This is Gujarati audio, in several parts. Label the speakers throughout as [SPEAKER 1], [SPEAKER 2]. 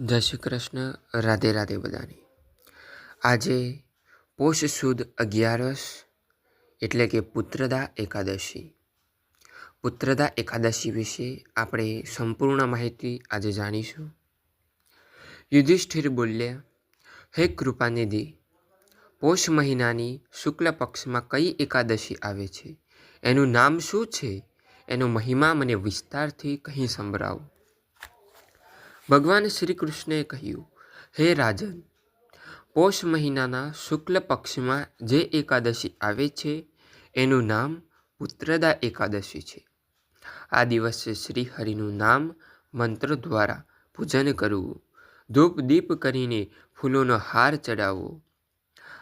[SPEAKER 1] જય શ્રી કૃષ્ણ. રાધે રાધે બધાની. આજે પોષ સુદ અગિયારસ એટલે કે પુત્રદા એકાદશી. પુત્રદા એકાદશી વિશે આપણે સંપૂર્ણ માહિતી આજે જાણીશું. યુધિષ્ઠિર બોલ્યા, હે કૃપાનિધિ, પોષ મહિનાની શુક્લ પક્ષમાં કઈ એકાદશી આવે છે? એનું નામ શું છે? એનો મહિમા મને વિસ્તારથી કહી સંભળાવો. ભગવાન શ્રી કૃષ્ણએ કહ્યું, હે રાજન, પોષ મહિનાના શુક્લ પક્ષમાં જે એકાદશી આવે છે, એનું નામ પુત્રદા એકાદશી છે. આ દિવસે શ્રી હરિનું નામ મંત્ર દ્વારા પૂજન કરવું. ધૂપ દીપ કરીને ફૂલોનો હાર ચડાવવો.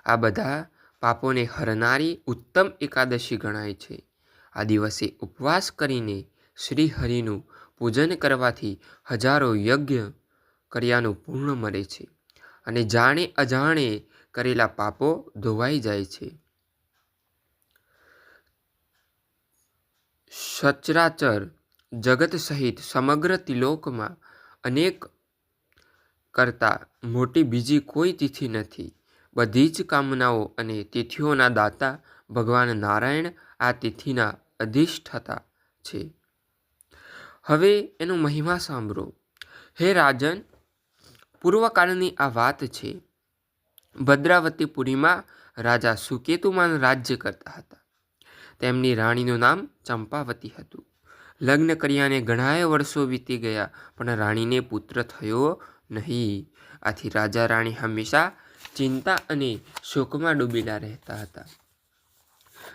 [SPEAKER 1] આ બધા પાપોને હરનારી ઉત્તમ એકાદશી ગણાય છે. આ દિવસે ઉપવાસ કરીને શ્રી હરિનું પૂજન કરવાથી હજારો યજ્ઞ કર્યાનું પૂર્ણ મળે છે અને જાણે અજાણે કરેલા પાપો ધોવાઈ જાય છે. સચરાચર જગત સહિત સમગ્ર તિલોકમાં અનેક કરતાં મોટી બીજી કોઈ તિથિ નથી. બધી જ કામનાઓ અને તિથિઓના દાતા ભગવાન નારાયણ આ તિથિના અધિષ્ઠતા છે. હવે એનો મહિમા સાંભળો. હે રાજન, પૂર્વકાળની આ વાત છે. ભદ્રાવતીપુરીમાં રાજા સુકેતુમાન રાજ્ય કરતા હતા. તેમની રાણીનું નામ ચંપાવતી હતું. લગ્ન કર્યાને ઘણાએ વર્ષો વીતી ગયા, પણ રાણીને પુત્ર થયો નહીં. આથી રાજા રાણી હંમેશા ચિંતા અને શોકમાં ડૂબેલા રહેતા હતા.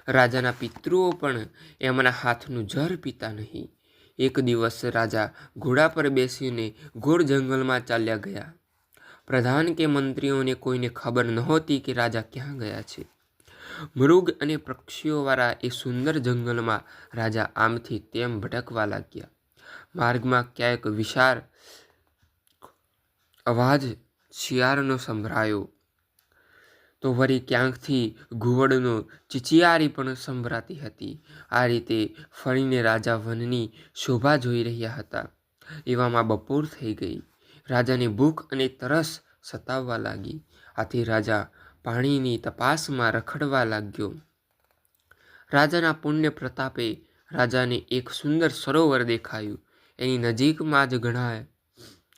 [SPEAKER 1] રાજાના પિતૃઓ પણ એમના હાથનું જર પીતા નહીં. એક દિવસ રાજા ઘોડા પર બેસીને ઘોર જંગલમાં ચાલ્યા ગયા. પ્રધાન કે મંત્રીઓને કોઈને ખબર નહોતી કે રાજા ક્યાં ગયા છે. મૃગ અને પક્ષીઓવાળા એ સુંદર જંગલમાં રાજા આમથી તેમ ભટકવા લાગ્યા. માર્ગમાં ક્યાંક વિશાળ અવાજ શિયાળનો સંભળાયો. તો વળી ક્યાંકથી ઘુવડનો ચિચિયારી પણ સંભળાતી હતી. આ રીતે ફરીને રાજા વનની શોભા જોઈ રહ્યા હતા. એવામાં બપોર થઈ ગઈ. રાજાને ભૂખ અને તરસ સતાવવા લાગી. આથી રાજા પાણીની તપાસમાં રખડવા લાગ્યો. રાજાના પુણ્ય પ્રતાપે રાજાને એક સુંદર સરોવર દેખાયું. એની નજીકમાં જ ઘણા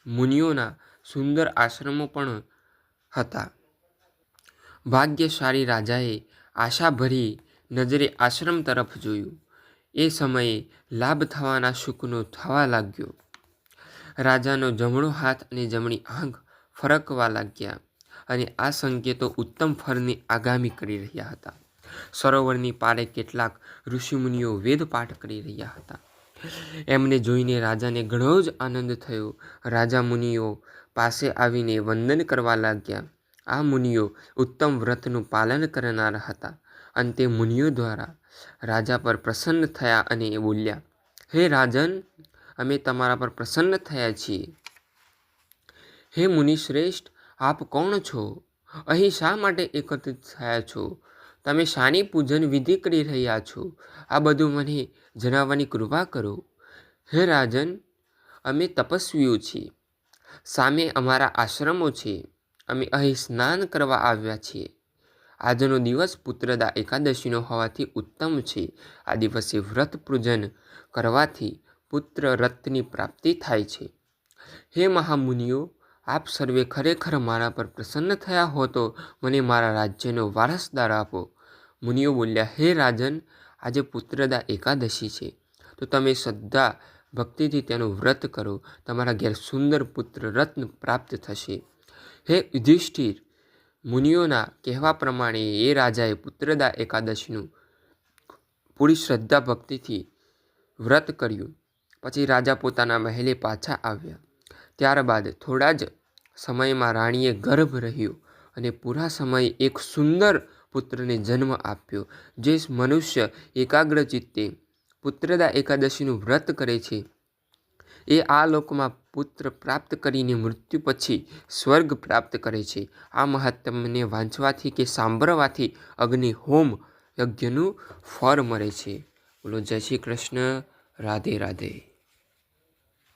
[SPEAKER 1] મુનિઓના સુંદર આશ્રમો પણ હતા. ભાગ્યશાળી રાજાએ આશાભરી નજરે આશ્રમ તરફ જોયું. એ સમયે લાભ થવાના સુખનો થવા લાગ્યો. રાજાનો જમણો હાથ અને જમણી આંખ ફરકવા લાગ્યા અને આ સંકેતો ઉત્તમ ફળની આગામી કરી રહ્યા હતા. સરોવરની પારે કેટલાક ઋષિમુનિઓ વેદપાઠ કરી રહ્યા હતા. એમને જોઈને રાજાને ઘણો જ આનંદ થયો. રાજા મુનિઓ પાસે આવીને વંદન કરવા લાગ્યા. આ મુનિઓ ઉત્તમ વ્રતનું પાલન કરનાર હતા અંતે મુનિઓ દ્વારા રાજા પર પ્રસન્ન થયા અને એ બોલ્યા, હે રાજન, અમે તમારા પર પ્રસન્ન થયા છીએ. હે મુનિ શ્રેષ્ઠ, આપ કોણ છો? અહીં શા માટે એકત્રિત થયા છો? તમે શાની પૂજન વિધિ કરી રહ્યા છો? આ બધું મને જણાવવાની કૃપા કરો. હે રાજન, અમે તપસ્વીઓ છીએ. સામે અમારા આશ્રમો છે. અમે અહીં સ્નાન કરવા આવ્યા છીએ. આજનો દિવસ પુત્રદા એકાદશીનો હોવાથી ઉત્તમ છે. આ દિવસે વ્રત પૂજન કરવાથી પુત્ર રત્નની પ્રાપ્તિ થાય છે. હે મહામુનિઓ, આપ સર્વે ખરેખર મારા પર પ્રસન્ન થયા હો તો મને મારા રાજ્યનો વારસદાર આપો. મુનિઓ બોલ્યા, હે રાજન, આજે પુત્રદા એકાદશી છે. તો તમે શ્રદ્ધા ભક્તિથી તેનું વ્રત કરો. તમારા ઘેર સુંદર પુત્ર રત્ન પ્રાપ્ત થશે. હે યુધિષ્ઠિર, મુનિઓના કહેવા પ્રમાણે એ રાજાએ પુત્રદા એકાદશીનું પૂરી શ્રદ્ધા ભક્તિથી વ્રત કર્યું. પછી રાજા પોતાના મહેલે પાછા આવ્યા. ત્યારબાદ થોડા જ સમયમાં રાણીએ ગર્ભ રહ્યો અને પૂરા સમયે એક સુંદર પુત્રને જન્મ આપ્યો, જે મનુષ્ય એકાગ્ર ચિત્તે પુત્રદા એકાદશીનું વ્રત કરે છે. એ આ લોકમાં પુત્ર પ્રાપ્ત કરીને મૃત્યુ પછી સ્વર્ગ પ્રાપ્ત કરે છે. આ મહાત્મને વાંચવાથી કે સાંભળવાથી અગ્નિ હોમ યજ્ઞનું ફળ મળે છે. બોલો, જય શ્રી કૃષ્ણ. રાધે રાધે.